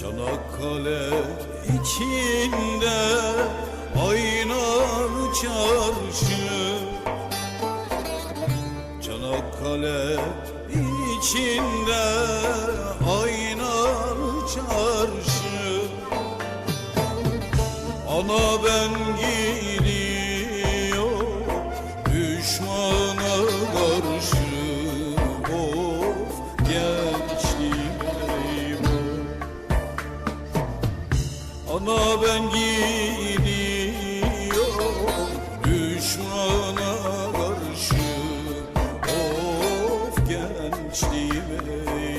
Çanakkale içinde aynalı çarşı. Çanakkale içinde aynalı çarşı. Ana ben gidiyor Ana ben gidiyorum düşmana karşı. Of gençliğime.